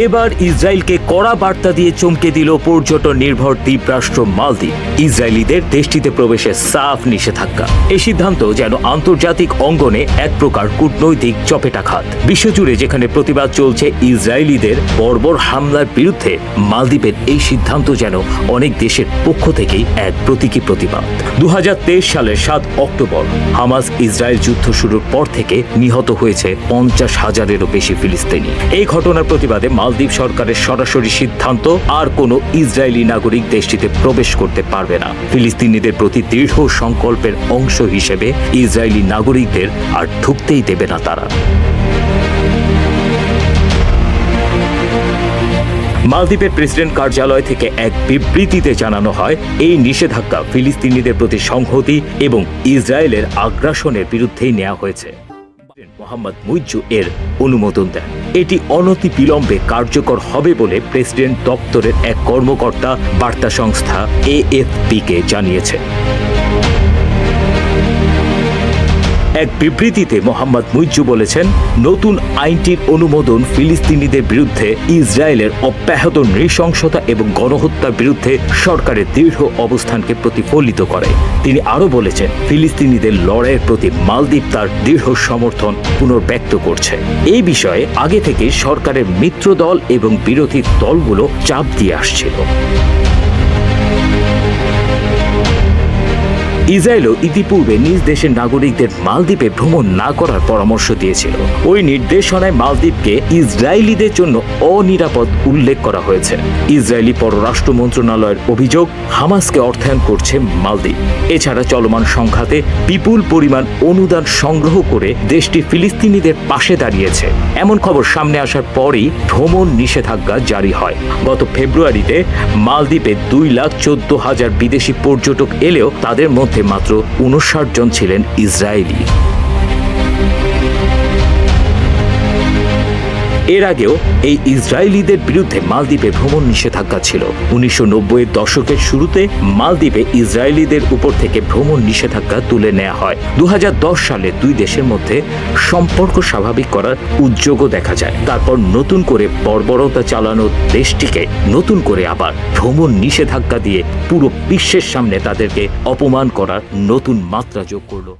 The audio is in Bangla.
এবার ইসরায়েলকে কড়া বার্তা দিয়ে চমকে দিল পর্যটন নির্ভর দ্বীপরাষ্ট্র মালদ্বীপ। ইসরায়েলিদের দেশটিতে প্রবেশে সাফ নিষেধাজ্ঞা। এই সিদ্ধান্ত যেন আন্তর্জাতিক অঙ্গনে এক প্রকার কূটনৈতিক চপেটাঘাত। বিশ্বজুড়ে যেখানে প্রতিবাদ চলছে ইসরায়েলিদের বর্বর হামলার বিরুদ্ধে, মালদ্বীপের এই সিদ্ধান্ত যেন অনেক দেশের পক্ষ থেকেই এক প্রতীকী প্রতিবাদ। দু হাজার তেইশ সালের সাত অক্টোবর, হামাস ইসরায়েল যুদ্ধ শুরুর পর থেকে নিহত হয়েছে পঞ্চাশ হাজারেরও বেশি ফিলিস্তিনি। এই ঘটনার প্রতিবাদে মালদ্বীপ সরকারের সরাসরি সিদ্ধান্ত, আর কোনো ইসরায়েলি নাগরিক দেশটিতে প্রবেশ করতে পারবে না। ফিলিস্তিনিদের প্রতি দৃঢ় সংকল্পের অংশ হিসেবে ইসরায়েলি নাগরিকদের আর ঢুকতেই দেবে না তারা। মালদ্বীপের প্রেসিডেন্ট কার্যালয় থেকে এক বিবৃতিতে জানানো হয়, এই নিষেধাজ্ঞা ফিলিস্তিনিদের প্রতি সংহতি এবং ইসরায়েলের আগ্রাসনের বিরুদ্ধেই নেওয়া হয়েছে। মোহাম্মদ মুইজু এর অনুমোদন দেন। এটি অনতি বিলম্বে কার্যকর হবে বলে প্রেসিডেন্ট দপ্তরের এক কর্মকর্তা বার্তা সংস্থা এএফপিকে জানিয়েছে। এক বিবৃতিতে মোহাম্মদ মুইজ্জু বলেছেন, নতুন আইনটির অনুমোদন ফিলিস্তিনিদের বিরুদ্ধে ইসরায়েলের অব্যাহত নৃশংসতা এবং গণহত্যার বিরুদ্ধে সরকারের দৃঢ় অবস্থানকে প্রতিফলিত করে। তিনি আরও বলেছেন, ফিলিস্তিনিদের লড়াইয়ের প্রতি মালদ্বীপ তার দৃঢ় সমর্থন পুনর্ব্যক্ত করছে। এই বিষয়ে আগে থেকে সরকারের মিত্র দল এবং বিরোধী দলগুলো চাপ দিয়ে আসছিল। ইসরায়েলও ইতিপূর্বে নিজ দেশের নাগরিকদের মালদ্বীপে ভ্রমণ না করার পরামর্শ দিয়েছিল। ওই নির্দেশনায় মালদ্বীপকে ইসরায়েলিদের জন্য অনিরাপদ উল্লেখ করা হয়েছে। ইসরায়েলি পররাষ্ট্র মন্ত্রণালয়ের অভিযোগ, হামাসকে অর্থায়ন করছে মালদ্বীপ। এছাড়া চলমান সংঘাতে বিপুল পরিমাণ অনুদান সংগ্রহ করে দেশটি ফিলিস্তিনিদের পাশে দাঁড়িয়েছে। এমন খবর সামনে আসার পরই ভ্রমণ নিষেধাজ্ঞা জারি হয়। গত ফেব্রুয়ারিতে মালদ্বীপে দুই লাখ চোদ্দ হাজার বিদেশি পর্যটক এলেও তাদের মধ্যে মাত্র উনষাট জন ছিলেন ইসরায়েলি। এর আগেও এই ইসরায়েলিদের বিরুদ্ধে মালদ্বীপে ভ্রমণ নিষেধাজ্ঞা ছিল। উনিশশো নব্বইয়ের দশকের শুরুতে মালদ্বীপে ইসরায়েলিদের উপর থেকে ভ্রমণ নিষেধাজ্ঞা তুলে নেওয়া হয়। দু হাজার দশ সালে দুই দেশের মধ্যে সম্পর্ক স্বাভাবিক করার উদ্যোগও দেখা যায়। তারপর নতুন করে বর্বরতা চালানো দেশটিকে নতুন করে আবার ভ্রমণ নিষেধাজ্ঞা দিয়ে পুরো বিশ্বের সামনে তাদেরকে অপমান করার নতুন মাত্রা যোগ করল।